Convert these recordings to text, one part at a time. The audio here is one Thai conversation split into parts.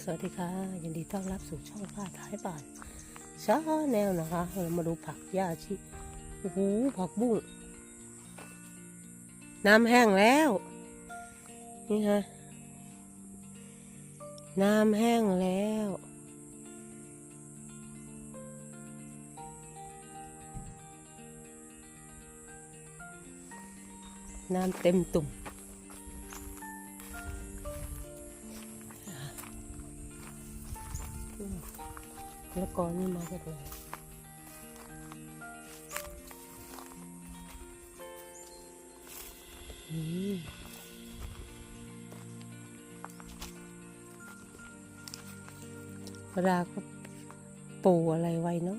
สวัสดีค่ะยินดีต้อนรับสู่ช่องป้าท้ายบ้านชาแนวนะคะเรามาดูผักหญ้าชีโอ้โหผักบุ้งน้ำแห้งแล้ว นี่ฮะน้ำแห้งแล้ว น้ำเต็มตุ่ม ล้วกอนี่มาจากไหนอืมเวลาก็ปูอะไรไว้เนาะ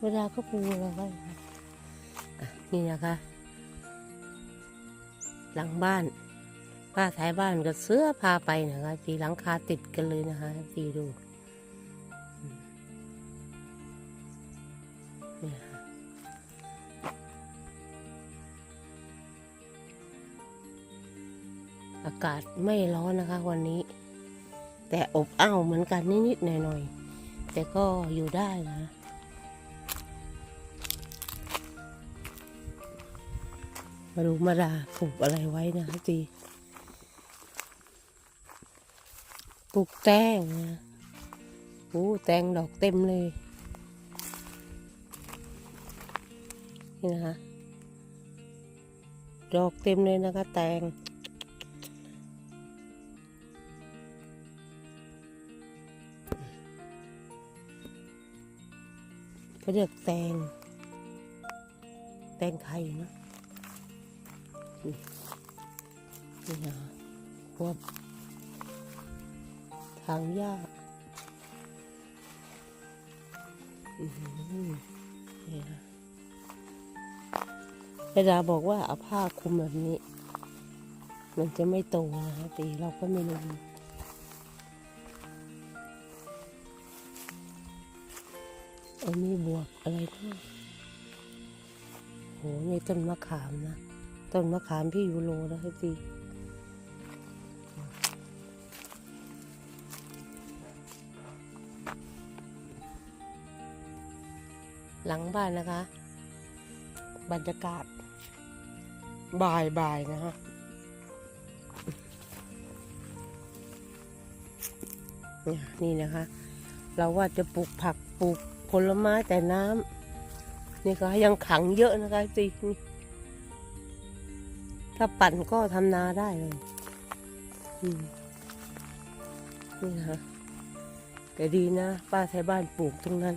เวลาก็ปูอะไรไว้นี่นะคะ หลังบ้าน ป้าท้ายบ้านก็เสื้อพาไปนะคะสีหลังคาติดกันเลยนะคะสีดูเนี่ยค่ะอากาศไม่ร้อนนะคะวันนี้ แต่อบอ้าวเหมือนกันนิดๆหน่อยๆ แต่ก็อยู่ได้นะมาดูมาดาปลูกอะไรไว้นะคะจี ปลูกแตงโอ้แตงดอกเต็มเลย นี่นะคะ ดอกเต็มเลยนะคะ แตงเขาเรียกแตง แตงไทยนะนี่นะคะพวก ทางหญ้าอื้อหือนี่นะเวลาบอกว่าเอาผ้าคลุมแบบนี้ มันจะไม่โตนะคะตีเราก็ไม่รู้อันนี้บวกอะไรก็โหนี่ต้นมะขามนะ ต้นมะขามพี่ยูโรนะค หลังบ้านนะคะ บรรยากาศ บ่ายบ่ายๆนะคะเนี่ยนี่นะคะ เราว่าจะปลูกผักปลูกผลไม้แต่น้ำนี่ก็ยังขังเยอะนะคะสินี่ถ้าปั่นก็ทำนาได้เลยนี่นะคะแต่ดีนะ ป้าไทยบ้านปลูกตรงนั้น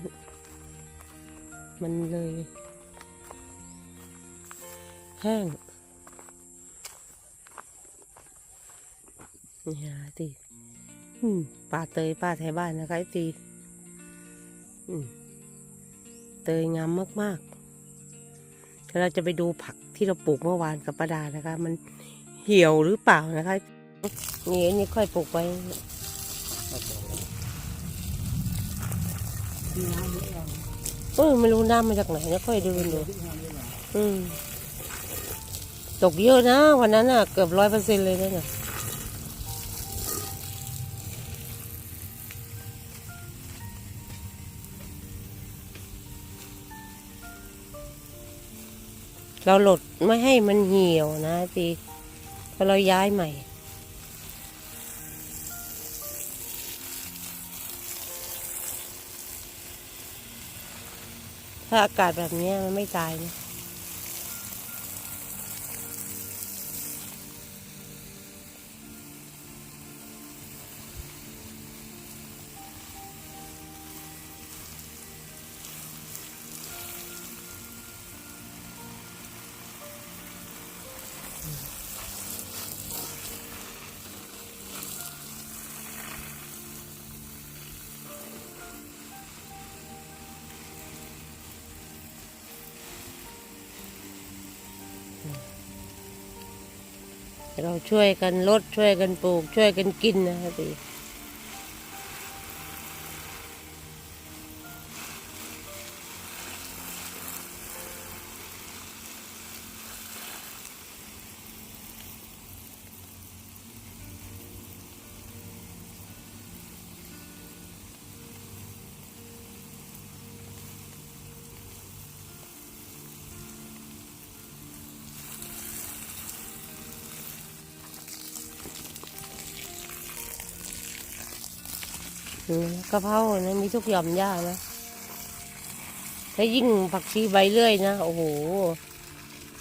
มันเลย แห้งนี่ฮะตีป้าเตยป้าไทยบ้านนะคะตีเตยงามมากๆแล้วเราจะไปดูผักที่เราปลูกเมื่อวานกับป้าดานะคะ มันเหี่ยวหรือเปล่านะคะ นี่อันนี่ค่อยปลูกไป เออไม่รู้น้ำมาจากไหนนะค่อยดูดูอืมตกเยอะนะ วันนั้นอะ เกือบร้อยเปอร์เซ็นต์เลยนะเนี่ยเราหลดไม่ให้มันเหี่ยวนะตีพอเราย้ายใหม่ ถ้าอากาศแบบนี้มันไม่ตายนะ เราช่วยกันลดช่วยกันปลูกช่วยกันกินนะคะพี่ นี่นะกะเพรานะมีทุกหย่อมย่านะถ้ายิ่งผักชีใบเลื่อยนะ โอ้โห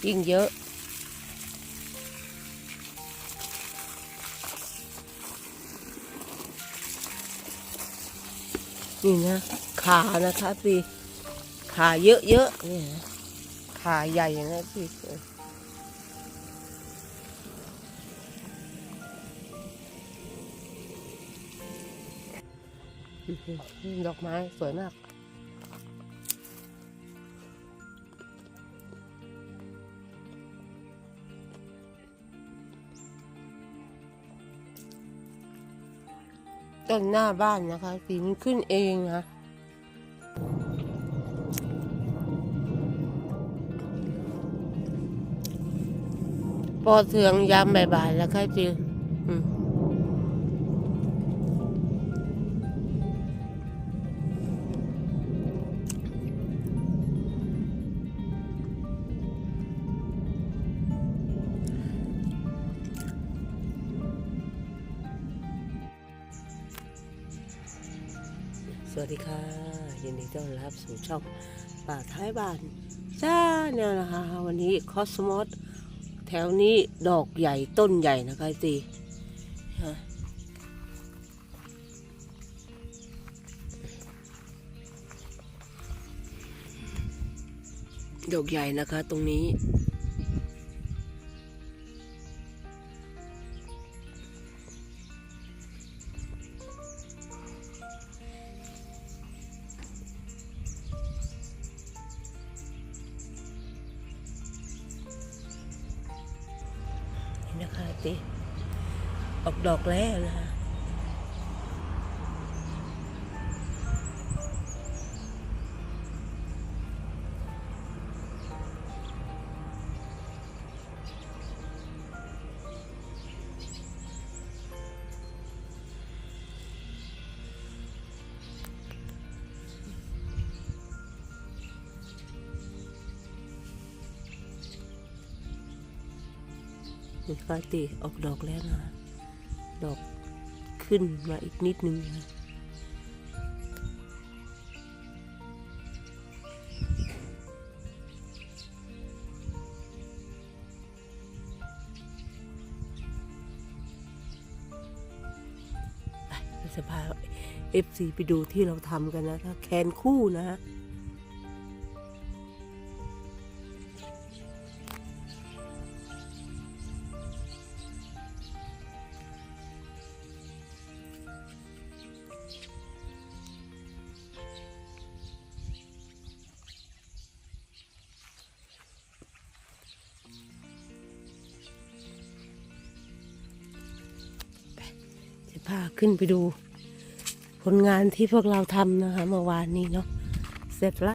ยิ่งเยอะนี่นะขานะคะพี่ขาเยอะๆนี่ขาใหญ่นะพี่ ดอกไม้สวยมาก ต้นหน้าบ้านนะคะสีมันขึ้นเองนะพอเทืองยามบ่ายๆแล้วค่ะจีอืม วัสดีค่ะยินดีต้อนรับสู่ช่องป่าท้ายบ้านจ้าเนี่ยนะคะวันนี้คอสมอสแถวนี้ดอกใหญ่ต้นใหญ่นะคะจีดอกใหญ่นะคะตรงนี้ ออกดอกแล้วนะคะนี่ค่ะติออกดอกแล้วนะคะ ดอกขึ้นมาอีกนิดนึงนะคะไปจะพาเอฟซีไปดูที่เราทำกันนะคะแคนคู่นะฮะ พาขึ้นไปดู ผลงานที่พวกเราทำนะคะเมื่อวานนี้เนาะเสร็จแล้ว